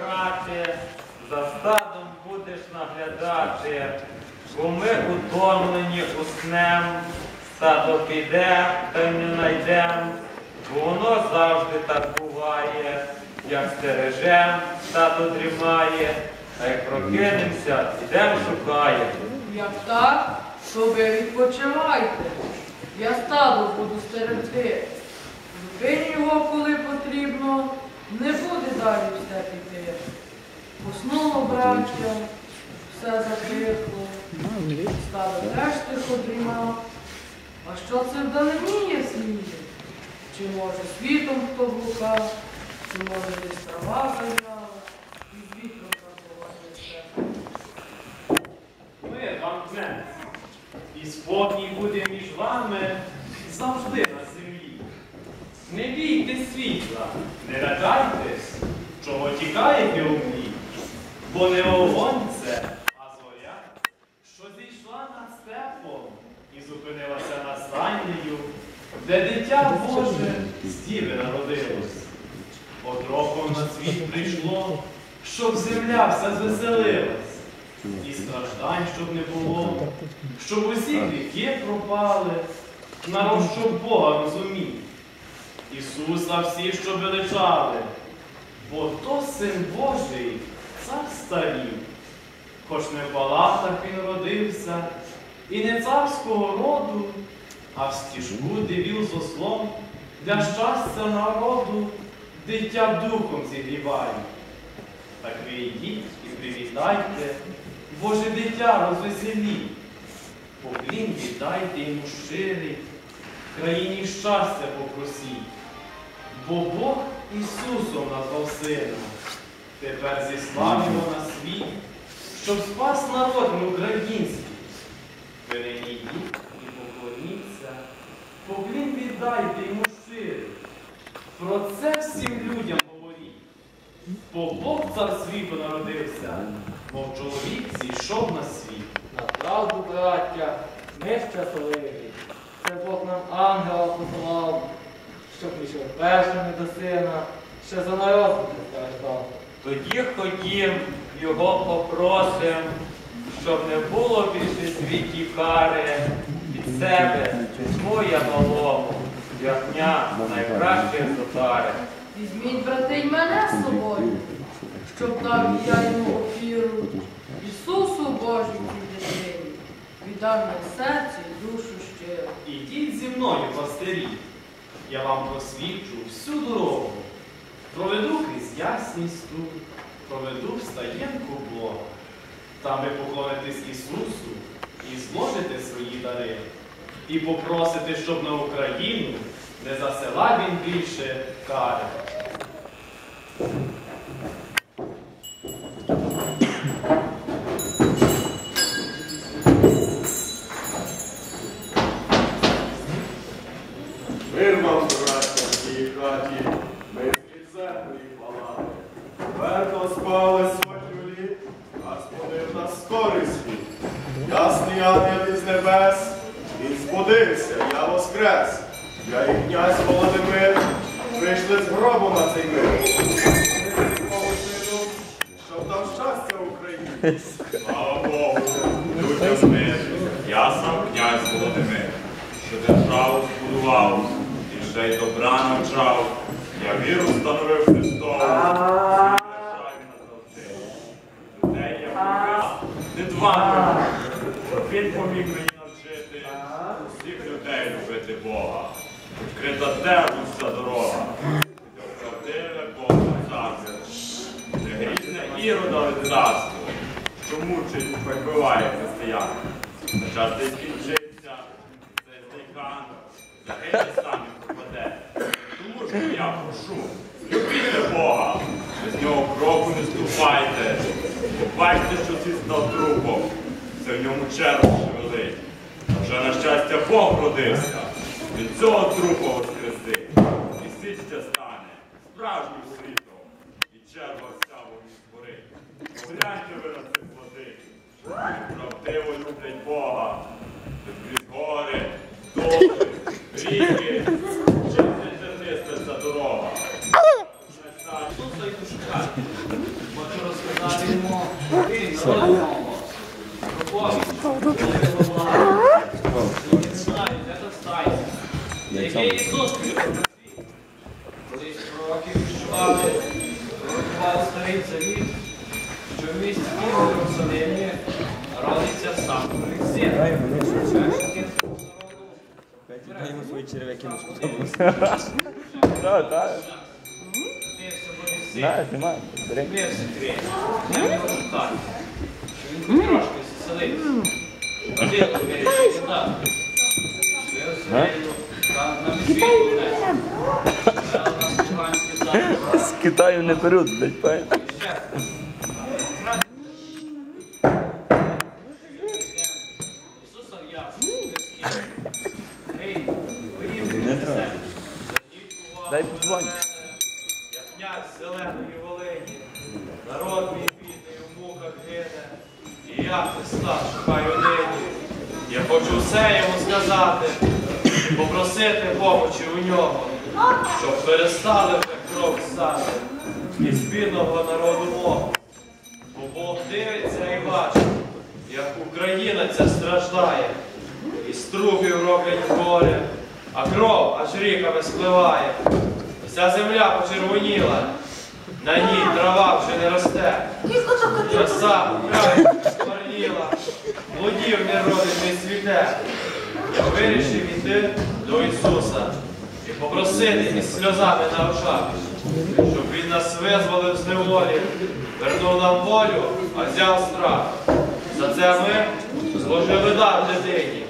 брате, за стадом будеш наглядати, бо ми утомлені уснем, стадо піде, та й не найдем, бо воно завжди так буває, як стережем, стадо дрімає, а як прокинемося, ідем шукаємо. Як так, то ви відпочивайте. Я стадо буду стерегти. Зупинь його, коли потрібно, не буде далі все піти. Поснуло браття, все затихло, стадо теж тихо дрімав. А що це вдалині є сміє? Чи може світом хто блукав, чи може десь трава зайняла, і вітром забуває Ми вам князь, і спокій буде між вами завжди. Не бійте світла, не лякайтесь, чого тікаєте у млі, бо не огонь це, а зоря, що зійшла над степом і зупинилася над стайнею, де дитя Боже з діви народилось. От роком на світ прийшло, щоб земля вся звеселилась. І страждань, щоб не було, щоб усі гріхи пропали, народ, щоб Бога розумів. Ісуса всі, що величали, бо то син Божий, цар старів, хоч не в палатах він родився, і не царського роду, а в стіжку дивів з ослом, для щастя народу. Дитя духом зігріває. Так ви йдіть і привітайте, Боже дитя розвеселіть, поклін віддайте йому щирий, країні щастя попросіть, бо Бог Ісусом назвав Сина, тепер зіслав його на світ, щоб спас народ український. Ви нині йдіть і поклоніться, поклін віддайте йому щирий. Про це всім людям говоріть. Бо Бог цар світу народився, мов чоловік зійшов на світ. Направду, браття, ми щасливі. Це Бог нам ангела послав, щоб пішов першими до сина, ще за народ не страждав. Тоді ходім, його попросим, щоб не було більше світі кари від себе, візьму я малому, яхня найкраще зотари. Візьміть, брати, й мене з собою, щоб дав я йому опіру, Ісусу Божій дитині, віддав на серці душу щиру. Ідіть зі мною, пастирі, я вам просвічу всю дорогу. Проведу крізь ясність ту, проведу в стаєнку Бога. Там ви поклонитесь Ісусу і зложите свої дари. І попросите, щоб на Україну не засилав він більше кари. Слава Богу, людям мир. Я сам князь Володимир, що державу збудував і ще й добра навчав. Я віру встановив Христову. Людей я повез не два, він поміг мені навчити всіх людей любити Бога. Відкрита темна дорога. До правдиве Бога мучить і вбиває християн. Час десь скінчився, цей хан, загине сам і пропаде. Тому що я прошу, любіть Бога, без нього кроку не ступайте. Побачте, що цей став трупом, це в ньому чергу шевелить. Вже на щастя Бог родився, від цього трупа воскресить. І сіття стане справжнім світом, і черва вся вогні зборить. Погляньте ви на правдиво люблять Бога, крізь гори, доли, ріки, чим не терниститься дорога. Ісуса і шукати. Який Ісус Колись пророки віщували, пророкував старий завіт, що в місті Єрусалимі Христин. Даємо свої черв'яки на Так, так. Не. З Китаю не беруть, блядь, пай. Ісуса ясно, Ей, не треба. Дай подзвоню. Я князь зеленої Волині, народ мій бідний у муках гине, і я Христа шукаю нині. Я хочу все йому сказати, і попросити помочі у нього, щоб перестали вже кров сати із бідного народу мого. Бо Бог дивиться і бачить, як Україна ця страждає, і стругів роблять горе, а кров аж ріками спливає. Вся земля почервоніла, на ній трава вже не росте. Краса край спарніла, плодів не родить не цвіте. Вирішив іти до Ісуса і попросити із сльозами на очах, щоб Він нас визволив з неволі, вернув нам волю, а взяв страх. За це ми зложили дар дитині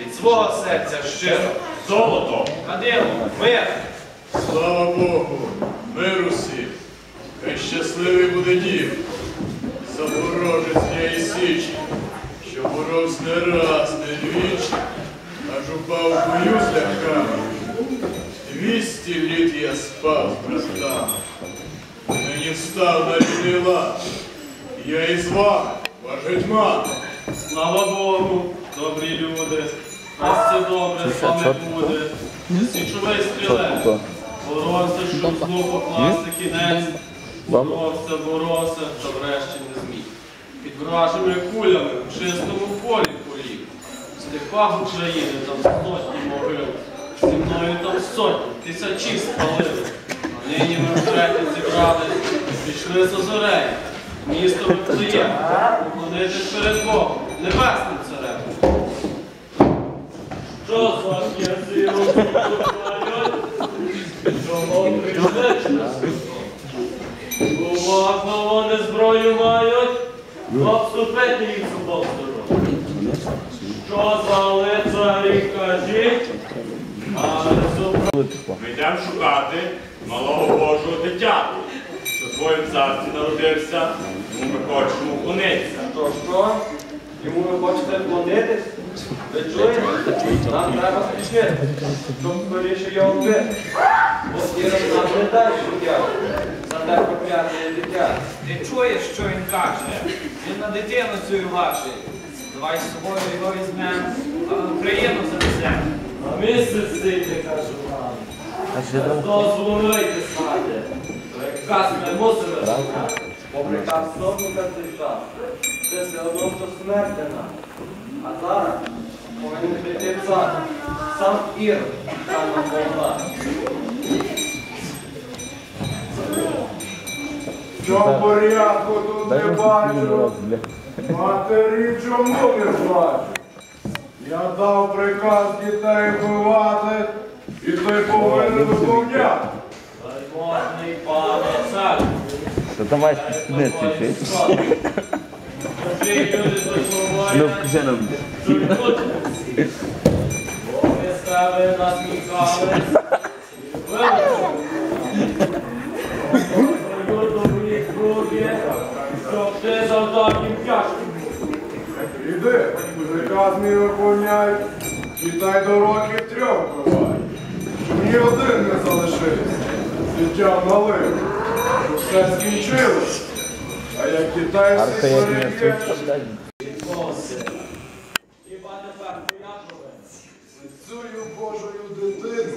від свого серця щиро. Золото, кадило, мир. Слава Богу, миру всім, хай щасливий буде дім, заворожець я і січі, що боровсь не раз, не двічі, аж упав в бою ляхами. Двісті літ я спав з братами, нині встав на лад, я із вами, ваш гетьман. Слава Богу, добрі люди, нас все добре з вами буде. Січовий стрілець, боровся, щоб знову покласти кінець. Боровся, боровся, та врешті не зміг. Під вражими кулями в чистому полі степах України там сотні могил. Зі мною там сотні, тисячі спалили. А нині ми втретє зібрались, пішли за зорею. Місто Вифлеєм, поклонитись перед Богом, небесним царем. Що з вас є силу? Чого прийшли Уважно вони зброю мають, обступити їх з обох. Що за лицарі кажіть? А не Ми йдемо шукати малого Божого дитяту, що в твоїм царстві народився, тому ми хочемо вклонитися. То що? Йому ви хочете вклонитись? Ви чуєте? Нам треба спішити, щоб скоріше його вбити. От Ірод нам не дай життя за те прокляте дитя. Ти чуєш, що він каже? Він на дитину цю вашу. Давай з собою його візьмемо, Україну занесемо. На місце сидіти, кажу вам. Дозволу не вийти з хати. Приказ ми мусимо виконати. Бо сотника цей час. Це все одно, що смертина. А зараз повинен прийти цар. Сам Ірод, там нам Бога. Що порядку тут не бачу, матері чому не бачу? Я дав приказ дітей вбивати, і той повинен виконувати. Можний пане цар. Та давай чуєш? Чужі Ну, покажи нам. Боги себе насміхались. Твою круги, щоб ти завдав їм тяжко. Іди, приказ мій виконяй, дітей до років трьох. Щоб ні один не залишився, життя малим, щоб все скінчилось. А як всіх переб'єш, Хіба тепер? Цю Божою дитину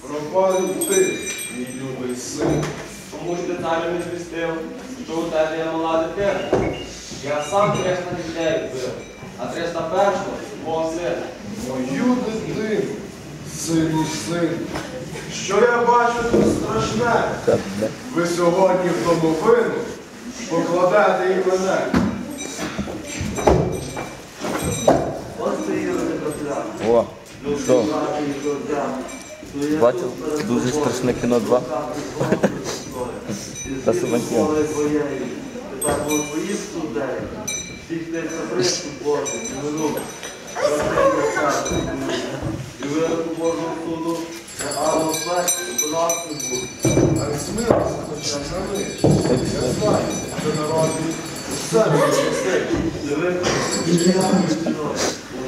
пропав і ти, мій любий син. Тому що ти не звістив, що у тебе є мала дитина. Я сам 300 людей вбив, а 301 свого сина. Мою дитину, синій син. Що я бачу тут страшне? Ви сьогодні в домовину покладете і мене. О, що? Бачив дуже страшне кіно 2. Та Севантьєн. Тепер було твоїх людей, всіх. А не смилися хоча не. Диви, діяльні жінок,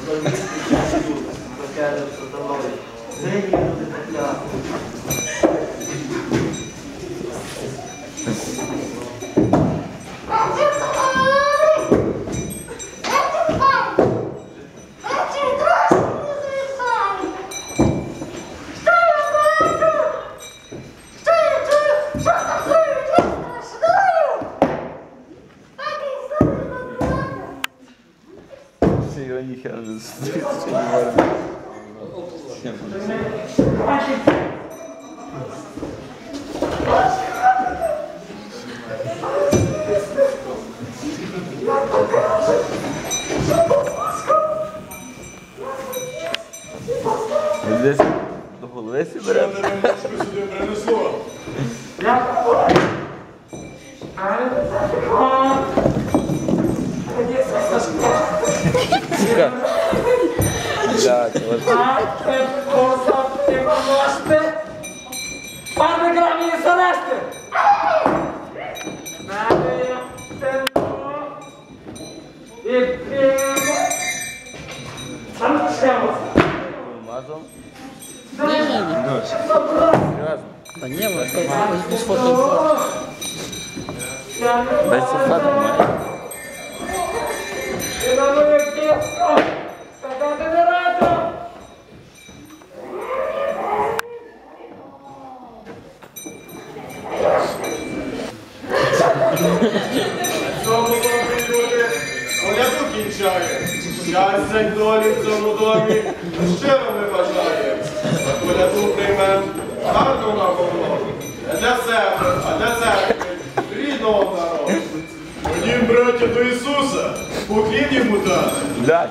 українські люди, покляли. Десь грамі занести! І пімо. Там чемо. Мазом. Та ні, ми без фото. Дай сухати має. І на моє кіско. Сказати не раджу. Цьому добрі люди коляду кінчає. Щастя й долі в цьому домі щиро ми бажаємо. За коляду приймем гарну нагороду. А для себе, а для церкви, рідного народу. Ходім, браття, до Ісуса, поклін йому дати.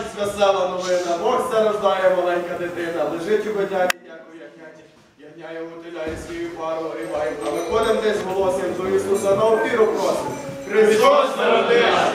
Новая весела новина. Бог все рождає маленька дитина. Лежить у бедняті, дякую, ягняті. Ягня його утиляє свою пару рибає. А виходимо десь десь голосів до Ісуса на опіру просимо. Христос народився!